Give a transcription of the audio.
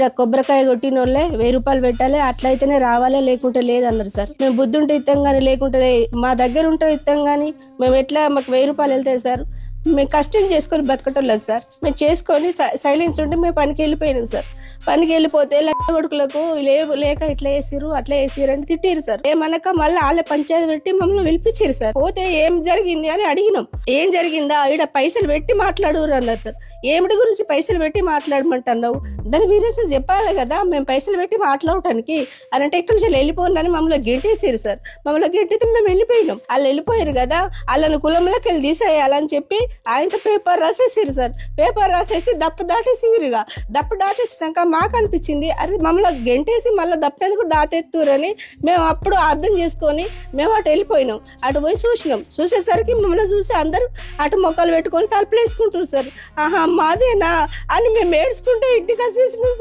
ఇక్కడ కొబ్బరికాయ కొట్టిన వాళ్ళే వెయ్యి రూపాయలు పెట్టాలి అట్లయితేనే రావాలి లేకుంటే లేదన్నారు సార్. మేము బుద్ధుంటే ఇస్తాం కానీ లేకుంటే మా దగ్గర ఉంటే ఇస్తాం కానీ మేము ఎట్లా మాకు వెయ్యి రూపాయలు వెళ్తాయి సార్? మేము కష్టం చేసుకొని బతకటం లేదు సార్. మేము చేసుకొని సై- సైలెన్స్ ఉంటే మేము పనికి వెళ్ళిపోయినాం సార్. పనికి వెళ్ళిపోతే లెక్క కొడుకులకు లేవు లేక ఇట్లా వేసిరు అట్లా వేసిరు అని తిట్టిరు సార్. ఏమనక మళ్ళీ వాళ్ళ పంచాయతీ పెట్టి మమ్మల్ని పిలిపించారు సార్. పోతే ఏం జరిగింది అని అడిగినాం. ఏం జరిగిందా? ఈడ పైసలు పెట్టి మాట్లాడురు అన్నారు సార్. ఏమిటి గురించి పైసలు పెట్టి మాట్లాడమంటున్నావు? దాని వీరేసి చెప్పాలి కదా మేము పైసలు పెట్టి మాట్లాడటానికి. అని అంటే ఇక్కడి నుంచి వెళ్ళిపోండి మమ్మల్ని గెంటేసారు సార్. మమ్మల్ని గెంటితే మేము వెళ్ళిపోయినాం. వాళ్ళు వెళ్ళిపోయారు కదా వాళ్ళని కులంలోకి వెళ్ళి తీసేయాలని చెప్పి ఆయనతో పేపర్ రాసేసారు సార్. పేపర్ రాసేసి దప్పు దాటేసిరుగా దప్పు దాటేసినాక మాకు అనిపించింది అరే మమ్మల్ని గెంటేసి మళ్ళీ దప్పేందుకు దాటెత్తురని మేము అప్పుడు అర్థం చేసుకొని మేము అటు వెళ్ళిపోయినాం. అటు పోయి చూసినాం. చూసేసరికి మమ్మల్ని చూసి అందరూ అటు మొక్కలు పెట్టుకొని తలుపులు వేసుకుంటారు సార్. ఆహా మాదేనా అని మేము ఏడ్చుకుంటే ఇంటికి వచ్చేసినాం సార్.